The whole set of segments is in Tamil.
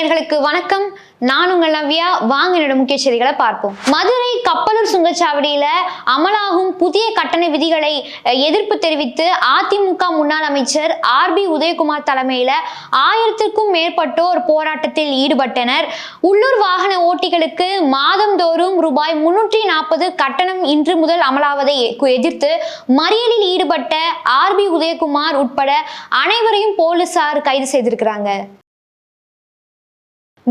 நேயர்களுக்கு வணக்கம். நான் உங்கள் நவ்யா. வாங்க என்னோட முக்கிய செய்திகளை பார்ப்போம். மதுரை கப்பலூர் சுங்கச்சாவடியில அமலாகும் புதிய கட்டண விதிகளை எதிர்ப்பு தெரிவித்து அதிமுக முன்னாள் அமைச்சர் ஆர் பி உதயகுமார் தலைமையில ஆயிரத்திற்கும் மேற்பட்டோர் போராட்டத்தில் ஈடுபட்டனர். உள்ளூர் வாகன ஓட்டிகளுக்கு மாதந்தோறும் ரூபாய் முன்னூற்றி நாற்பது கட்டணம் இன்று முதல் அமலாவதை எதிர்த்து மறியலில் ஈடுபட்ட ஆர் பி உதயகுமார் உட்பட அனைவரையும் போலீசார் கைது செய்திருக்கிறாங்க.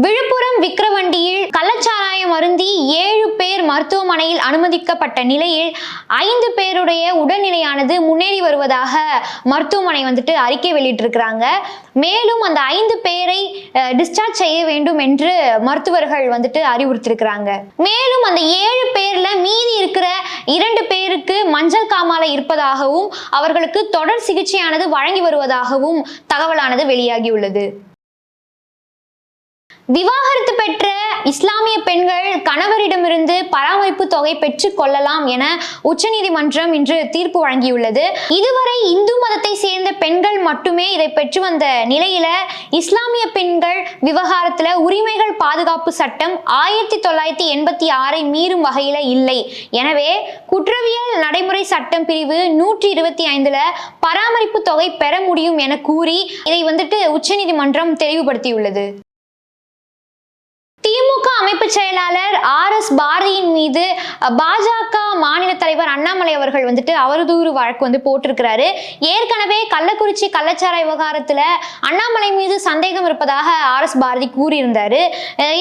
விழுப்புரம் விக்கிரவண்டியில் கள்ளச்சாராயம் அருந்தி ஏழு பேர் மருத்துவமனையில் அனுமதிக்கப்பட்ட நிலையில் ஐந்து பேருடைய உடல்நிலையானது முன்னேறி வருவதாக மருத்துவமனை வந்துட்டு அறிக்கை வெளியிட்டிருக்கிறாங்க. மேலும் அந்த ஐந்து பேரை டிஸ்சார்ஜ் செய்ய வேண்டும் என்று மருத்துவர்கள் வந்துட்டு அறிவுறுத்திருக்கிறாங்க. மேலும் அந்த ஏழு பேர்ல மீதி இருக்கிற இரண்டு பேருக்கு மஞ்சள் காமாலை இருப்பதாகவும் அவர்களுக்கு தொடர் சிகிச்சையானது வழங்கி வருவதாகவும் தகவலானது வெளியாகியுள்ளது. விவாகரத்து பெற்ற இஸ்லாமிய பெண்கள் கணவரிடமிருந்து பராமரிப்பு தொகை பெற்றுக் கொள்ளலாம் என உச்சநீதிமன்றம் இன்று தீர்ப்பு வழங்கியுள்ளது. இதுவரை இந்து மதத்தை சேர்ந்த பெண்கள் மட்டுமே இதை பெற்று வந்த நிலையில இஸ்லாமிய பெண்கள் விவகாரத்துல உரிமைகள் பாதுகாப்பு சட்டம் ஆயிரத்தி தொள்ளாயிரத்தி எண்பத்தி ஆறை மீறும் வகையில இல்லை. எனவே குற்றவியல் நடைமுறை சட்டம் பிரிவு நூற்றி இருபத்தி ஐந்துல பராமரிப்பு தொகை பெற முடியும் என கூறி இதை வந்துட்டு உச்சநீதிமன்றம் தெளிவுபடுத்தியுள்ளது. திமுக அமைப்பு செயலாளர் ஆர் எஸ் பாரதியின் மீது பாஜக மாநில தலைவர் அண்ணாமலை அவர்கள் வந்துட்டு அவதூறு வழக்கு வந்து போட்டிருக்கிறாரு. ஏற்கனவே கள்ளக்குறிச்சி கள்ளச்சார விவகாரத்துல அண்ணாமலை மீது சந்தேகம் இருப்பதாக ஆர் எஸ் பாரதி கூறியிருந்தாரு.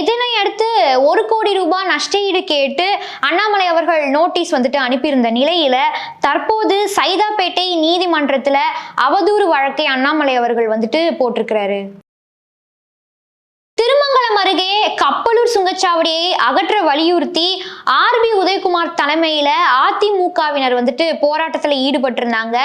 இதனை அடுத்து ஒரு கோடி ரூபாய் நஷ்டஈடு கேட்டு அண்ணாமலை அவர்கள் நோட்டீஸ் வந்துட்டு அனுப்பியிருந்த நிலையில தற்போது சைதாப்பேட்டை நீதிமன்றத்துல அவதூறு வழக்கை அண்ணாமலை அவர்கள் வந்துட்டு போட்டிருக்கிறாரு. சுங்கச்சாவடியை அகற்ற வலியுறுத்தி ஆர்பி உதயகுமார் தலைமையில அதிமுகவினர் வந்துட்டு போராட்டத்தில் ஈடுபட்டிருந்தாங்க.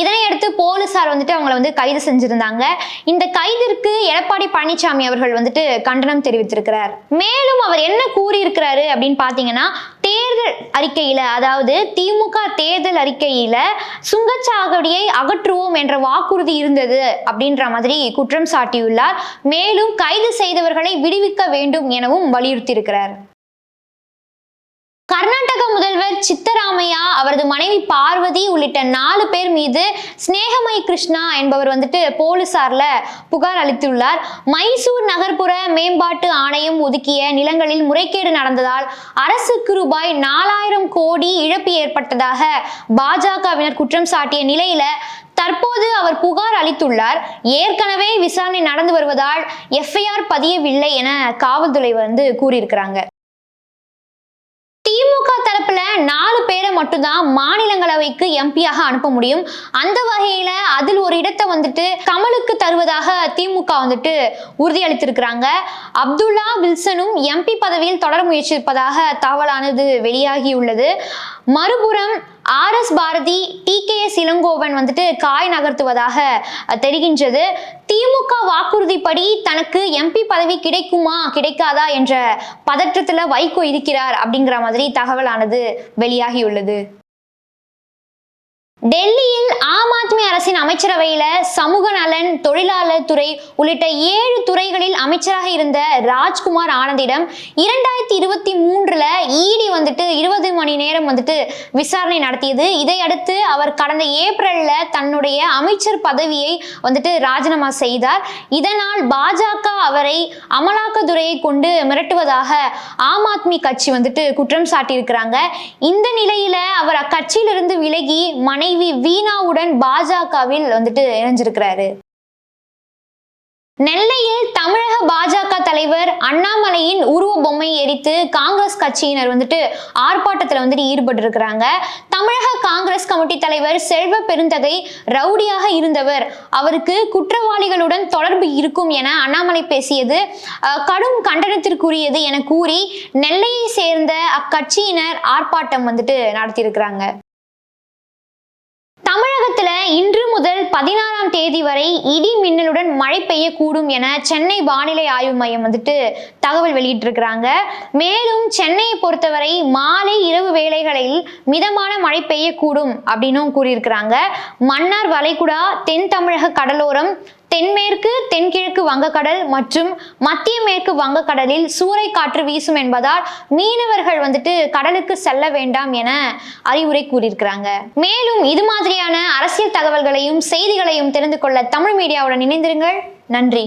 இதனை அடுத்து போலீசார் வந்துட்டு அவங்களை வந்து கைது செஞ்சிருந்தாங்க. இந்த கைதிற்கு எடப்பாடி பழனிசாமி அவர்கள் வந்துட்டு கண்டனம் தெரிவித்திருக்கிறார். மேலும் அவர் என்ன கூறியிருக்கிறாரு அப்படின்னு பார்த்தீங்கன்னா தேர்தல் அறிக்கையில அதாவது திமுக தேர்தல் அறிக்கையில சுங்கச்சாவடியை அகற்றுவோம் என்ற வாக்குறுதி இருந்தது அப்படின்ற மாதிரி குற்றம் சாட்டியுள்ளார். மேலும் கைது செய்தவர்களை விடுவிக்க வேண்டும் எனவும் வலியுறுத்தியிருக்கிறார். கர்நாடக முதல்வர் சித்தராமையா அவரது மனைவி பார்வதி உள்ளிட்ட நாலு பேர் மீது ஸ்நேகமயி கிருஷ்ணா என்பவர் வந்துட்டு போலீசார்ல புகார் அளித்துள்ளார். மைசூர் நகர்ப்புற மேம்பாட்டு ஆணையம் ஒதுக்கிய நிலங்களில் முறைகேடு நடந்ததால் அரசுக்கு ரூபாய் நாலாயிரம் கோடி இழப்பு ஏற்பட்டதாக பாஜகவினர் குற்றம் சாட்டிய நிலையில தற்போது அவர் புகார் அளித்துள்ளார். ஏற்கனவே விசாரணை நடந்து வருவதால் எஃப்ஐஆர் பதியவில்லை என காவல்துறை வந்து கூறியிருக்கிறாங்க. திமுக தரப்புல நாலு பேரை மட்டும்தான் மாநிலங்களவைக்கு எம்பியாக அனுப்ப முடியும். அந்த வகையில அதில் ஒரு இடத்தை வந்துட்டு கமலுக்கு தருவதாக திமுக வந்துட்டு உறுதியளித்திருக்கிறாங்க. அப்துல்லா வில்சனும் எம்பி பதவியில் தொடர முயற்சிப்பதாக தகவலானது வெளியாகியுள்ளது. மறுபுறம் R S Bharathi T K S Elangovan வந்துட்டு காய் நகர்த்துவதாக தெரிகின்றது. திமுக வாக்குறுதிப்படி தனக்கு எம்பி பதவி கிடைக்குமா கிடைக்காதா என்ற பதற்றத்துல வைகோ இருக்கிறார் அப்படிங்கிற மாதிரி தகவலானது வெளியாகியுள்ளது. டெல்லியில் அமைச்சரவையில சமூக நலன் தொழிலாளர் துறை உள்ளிட்ட ஏழு துறைகளில் அமைச்சராக இருந்த ராஜ்குமார் ஆனந்திடம் இரண்டாயிரத்தி இருபத்தி மூன்றுல இடி வந்துட்டு இருபது மணி நேரம் வந்துட்டு விசாரணை நடத்தியது. இதையடுத்து அவர் கடந்த ஏப்ரல்ல தன்னுடைய அமைச்சர் பதவியை வந்துட்டு ராஜினாமா செய்தார். இதனால் பாஜக அவரை அமலாக்கத்துறையை கொண்டு மிரட்டுவதாக ஆம் ஆத்மி கட்சி வந்துட்டு குற்றம் சாட்டியிருக்கிறாங்க. இந்த நிலையில அவர் அக்கட்சியிலிருந்து விலகி மனைவி வீணாவுடன் பாஜகவில் வந்துட்டு இணைஞ்சிருக்கிறாரு. நெல்லையில் தமிழக பாஜக தலைவர் அண்ணாமலையின் உருவ பொம்மை எரித்து காங்கிரஸ் கட்சியினர் வந்துட்டு ஆர்ப்பாட்டத்தில் வந்துட்டு ஈடுபட்டு இருக்கிறாங்க தமிழக காங்கிரஸ் கமிட்டி தலைவர் செல்வ பெருந்தகை ரவுடியாக இருந்தவர். அவருக்கு குற்றவாளிகளுடன் தொடர்பு இருக்கும் என அண்ணாமலை பேசியது. கடும் கண்டனத்திற்குரியது என கூறி நெல்லையை சேர்ந்த அக்கட்சியினர் ஆர்ப்பாட்டம் வந்துட்டு நடத்தியிருக்கிறாங்க. தமிழகத்துல இன்று பதினாறாம் தேதி வரை இடி மின்னலுடன் மழை பெய்யக்கூடும் என சென்னை வானிலை ஆய்வு மையம் வந்துட்டு தகவல் வெளியிட்டிருக்கிறாங்க. மேலும் சென்னையை பொறுத்தவரை மாலை இரவு வேளைகளில் மிதமான மழை பெய்யக்கூடும் அப்படின்னும் கூறியிருக்கிறாங்க. மன்னார் வளைகுடா தென் தமிழக கடலோரம் தென்மேற்கு தென்கிழக்கு வங்கக்கடல் மற்றும் மத்திய மேற்கு வங்கக்கடலில் சூறை காற்று வீசும் என்பதால் மீனவர்கள் வந்துட்டு கடலுக்கு செல்ல வேண்டாம் என அறிவுரை கூறியிருக்கிறாங்க. மேலும் இது மாதிரியான தகவல்களையும் செய்திகளையும் தெரிந்து கொள்ள தமிழ் மீடியாவுடன் இணைந்திருங்கள். நன்றி.